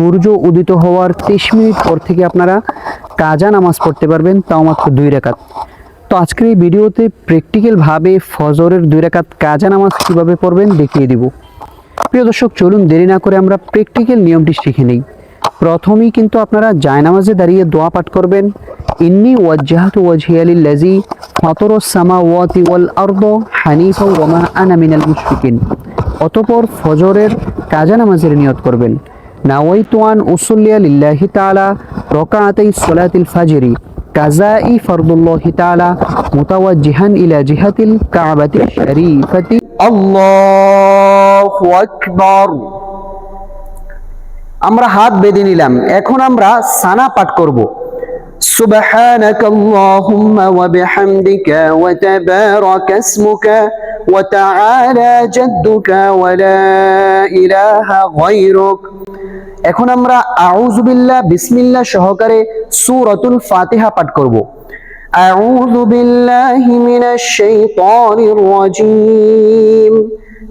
সূর্য উদিত হওয়ার তেইশ মিনিট পর থেকে আপনারা কাজা নামাজ পড়তে পারবেন, তাও মাত্র দুই রেখাত। তো আজকের এই ভিডিওতে প্র্যাকটিক্যালভাবে ফজরের দুই রেখাত কাজা নামাজ কীভাবে পড়বেন দেখিয়ে দিব। প্রিয় দর্শক, চলুন দেরি না করে আমরা প্র্যাকটিক্যাল নিয়মটি শিখে নিই। প্রথমেই কিন্তু আপনারা জায়নামাজে দাঁড়িয়ে দোয়া পাঠ করবেন, ইন্নি ওয়াজ্জাহাতু ওয়াজহিয়া লিল্লাযী ফাতারাস সামাওয়াতি ওয়াল আরদ হানিফা ওয়া মা আনা মিনাল মুশরিকিন অতঃপর ফজরের কাজা নামাজের নিয়ত করবেন। নাওয়াইতু আন উসল্লিয়া লিল্লাহি তাআলা রাকাআতাই সালাতিল ফাজরি কাজাই ফরদুল্লাহি তাআলা মুতাওয়াজ্জিহান ইলা জিহাতিল কাবাতি শরীফাতি আল্লাহু আকবার আমরা হাত বেঁধে নিলাম এখন আমরা সানা পাঠ করব سبحانك اللهم وبحمدك وتبارك اسمك وتعالى جدك ولا إله غيرك এখন আমরা আউযু বিল্লাহ বিসমিল্লাহ সহকারে সূরাতুল ফাতিহা পাঠ করব أعوذ بالله من الشيطان الرجيم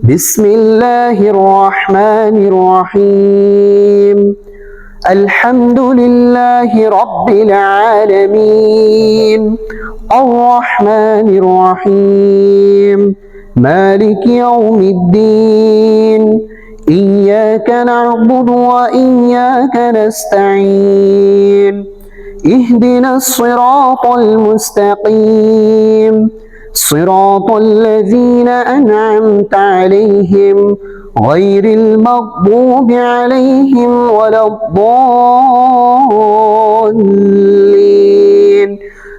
بسم الله الرحمن الرحيم الحمد لله رب العالمين الرحمن الرحيم مالك يوم الدين إياك نعبد وإياك نستعين اهدنا الصراط المستقيم صراط الذين أنعمت عليهم غير المغضوب عليهم ولا الضالين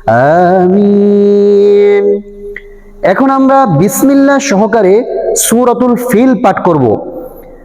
آمين এখন আমরা বিসমিল্লাহ সহকারে সূরাতুল ফিল পাঠ করব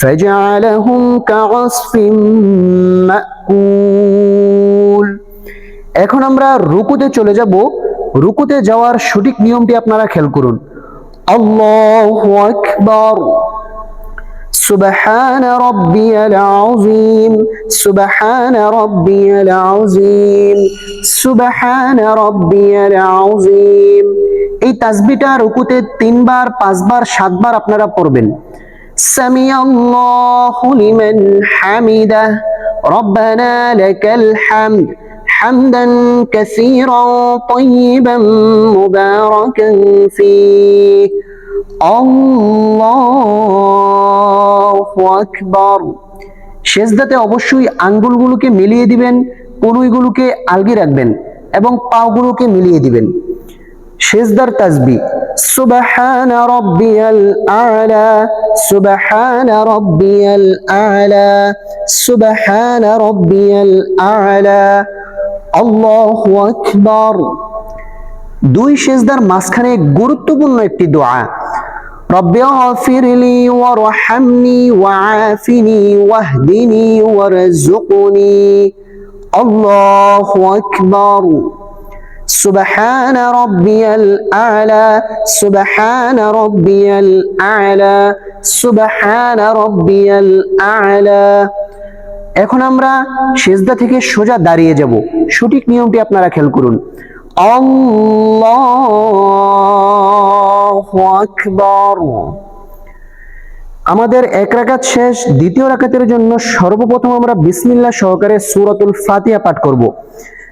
فجعلهم كعصف مأكول এখন আমরা রুকুতে চলে যাব রুকুতে যাওয়ার সঠিক নিয়মটি আপনারা খেয়াল করুন আল্লাহু আকবার سبحان ربي العظيم سبحان ربي العظيم سبحان ربي العظيم এই তাসবিটা রুকুতে তিনবার পাঁচবার সাতবার আপনারা পড়বেন সামি আল্লাহু লিমান হামিদা ربنا لك الحمد حمدا كثيرا طيبا مباركا فيه الله أكبر শেষদাতে অবশ্যই আঙ্গুলগুলোকে মিলিয়ে দিবেন কনুইগুলোকে আলগি রাখবেন এবং পাগুলোকে মিলিয়ে দিবেন শেষদার তাসবি সুবহান রব্বিয়াল আলা সুবহান রব্বিয়াল আলা সুবহান রব্বিয়াল আলা আল্লাহু আকবার দুই সেজদার মাঝখানে গুরুত্বপূর্ণ একটি দোয়া। রব্বি গফিরলি ওয়ারহামনি ওয়াআফিনি ওয়াহদিনি ওয়ারযুকনি। আল্লাহু আকবার। سبحان ربي الأعلى سبحان ربي الأعلى سبحان ربي الأعلى এখন আমরা সেজদা থেকে সোজা দাঁড়িয়ে যাব সঠিক নিয়মটি আপনারা খেয়াল করুন আল্লাহু আকবার আমাদের এক রাকাত শেষ দ্বিতীয় রাকাতের জন্য সর্বপ্রথম আমরা বিসমিল্লাহ সহকারে সূরাতুল ফাতিহা পাঠ করব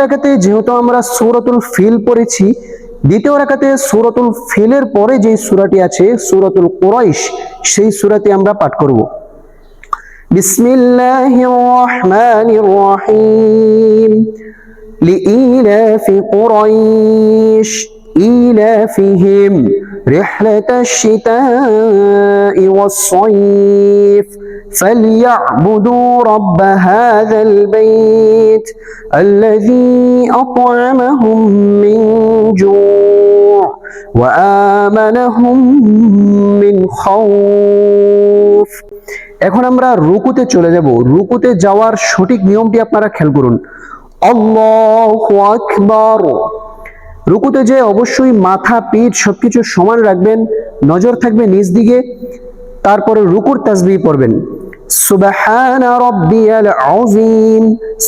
প্রথম রাকাতে যেহেতু আমরা সূরাতুল ফিল পড়েছি দ্বিতীয় রাকাতে সূরাতুল ফিলের পরে যে সূরাটি আছে সূরাতুল কুরাইশ সেই সূরাটি আমরা পাঠ করব বিসমিল্লাহির রহমানির রহিম لإيلاف قريش إيلافهم رحلة الشتاء والصيف فليعبدوا رب هذا البيت الذي أطعمهم من جوع وآمنهم من خوف এখন আমরা রুকুতে চলে যাব রুকুতে যাওয়ার সঠিক নিয়মটি আপনারা খেয়াল করুন আল্লাহু আকবার রুকুতে যে অবশ্যই মাথা, পিঠ সবকিছু সমান রাখবেন, নজর থাকবে নিজ দিকে, তারপরে রুকুর তাজবি পড়বেন। সুবাহান রব্বিয়াল আযীম,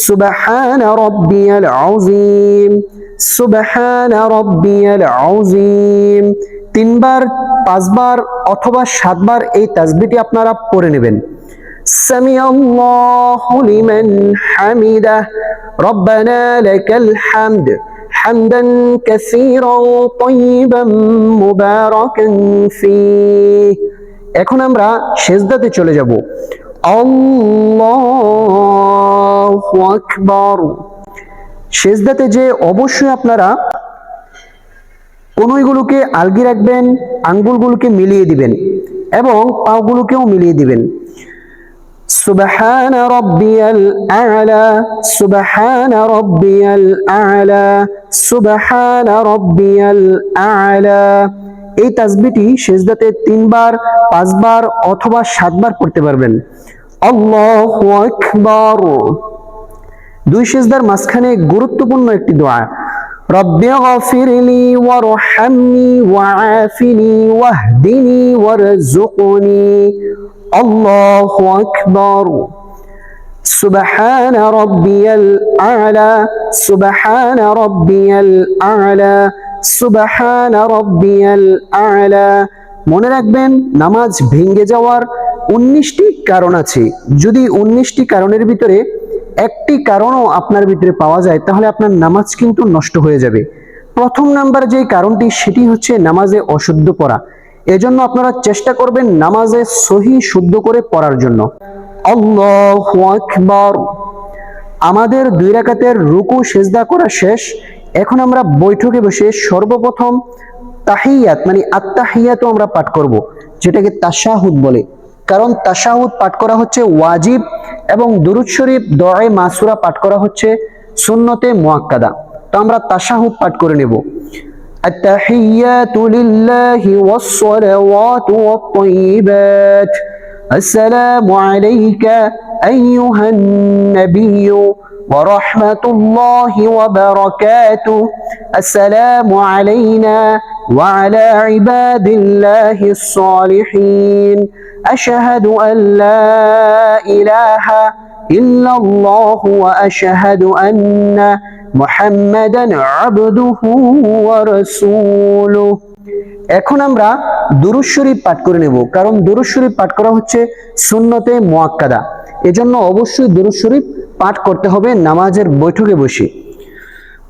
সুবাহান রব্বিয়াল আযীম, সুবাহান রব্বিয়াল আযীম। তিনবার, পাঁচবার অথবা সাতবার এই তাজবিটি আপনারা পড়ে নেবেন। সামি আল্লাহু লিমান হামিদাহ, রব্বানা লাকাল হামদ। حمدا كثيرا طيبا مباركا فيه এখন আমরা সেজদাতে চলে যাব আল্লাহু আকবার সেজদাতে যে অবশ্যই আপনারা কনুইগুলোকে আলগি রাখবেন আঙ্গুলগুলোকে মিলিয়ে দিবেন এবং পাগুলোকেও মিলিয়ে দিবেন সুবহান রব্বিয়াল আ'লা, সুবহান রব্বিয়াল আ'লা, সুবহান রব্বিয়াল আ'লা। এই তাসবিহটি সেজদাতে তিনবার, পাঁচবার অথবা সাতবার পড়তে পারবেন। আল্লাহু আকবার। দুই সেজদার মাঝখানে গুরুত্বপূর্ণ একটি দোয়া। রব্বি গফিরলি ওয়ারহামনি ওয়াআফিনি ওয়াহদিনি ওয়ারযুকনি আল্লাহু আকবার سبحان ربي الأعلى سبحان ربي الأعلى সুবহান রব্বিয়াল আ'লা মনে রাখবেন নামাজ ভেঙে যাওয়ার উনিশটি কারণ আছে যদি উনিশটি কারণের ভিতরে একটি কারণও আপনার ভিতরে পাওয়া যায়, তাহলে আপনার নামাজ কিন্তু নষ্ট হয়ে যাবে। প্রথম নাম্বার যে কারণটি, সেটি হচ্ছে নামাজে অশুদ্ধ পড়া। এজন্য আপনারা চেষ্টা করবেন নামাজে সহি শুদ্ধ করে পড়ার জন্য। আমাদের দুই রাকাতের রুকু, সেজদা করা শেষ। এখন আমরা বৈঠকে বসে সর্বপ্রথম তাহিয়াত মানে আত্মাহিয়াতও আমরা পাঠ করব, যেটাকে তাশাহুদ বলে। কারণ তাশাহুদ পাঠ করা হচ্ছে ওয়াজিব এবং দুরুদ শরীফ দয়ে মাসুরা পাঠ করা হচ্ছে সুন্নতে মুয়াক্কাদা তো আমরা তাশাহুদ পাঠ করে নেব التحيات لله والصلوات والطيبات السلام عليك أيها النبي ورحمة الله وبركاته السلام علينا وعلى عباد الله الصالحين أشهد أن لا إله إلا الله وأشهد أن محمدا عبده ورسوله এখন আমরা দুরুদ শরীফ পাঠ করে নেব কারণ দুরুদ শরীফ পাঠ করা হচ্ছে সুন্নতে মুয়াক্কাদা এজন্য অবশ্যই দুরুদ শরীফ পাঠ করতে হবে নামাজের বৈঠকে বসে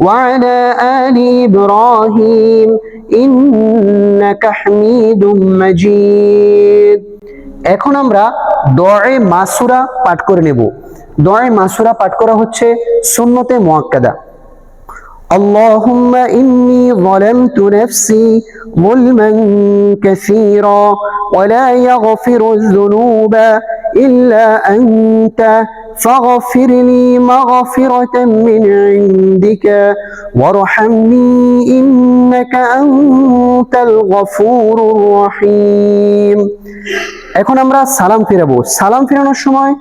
وعلى آل إبراهيم إنك حميد مجيد এখন আমরা দয়ে মাসুরা পাঠ করে নেব দয়ে মাসুরা পাঠ করা হচ্ছে সুন্নতে মুয়াক্কাদা اللهم إني ظلمت نفسي ظلما كثيرا ولا يغفر الذنوب إلا أنت فاغفر لي مغفرة من عندك وارحمني إنك أنت الغفور الرحيم এখন আমরা সালাম ফিরাবো সালাম ফিরানোর সময়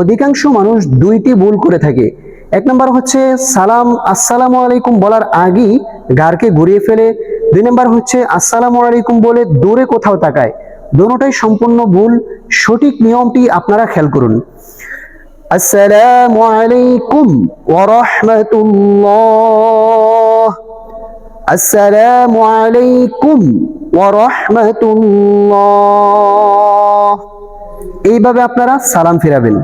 অধিকাংশ মানুষ দুইটি ভুল করে থাকে এক নম্বর হচ্ছে সালাম আসসালামু আলাইকুম বলার আগেই গারকে ঘুরিয়ে ফেলে দুই নাম্বার হচ্ছে আসসালামু আলাইকুম বলে দূরে কোথাও তাকায় দোনোটাই সম্পূর্ণ ভুল সঠিক নিয়মটি আপনারা খেয়াল করুন আসসালামু আলাইকুম ওয়া রাহমাতুল্লাহ আসসালামু আলাইকুম ওয়া রাহমাতুল্লাহ এইভাবে আপনারা সালাম ফিরাবেন।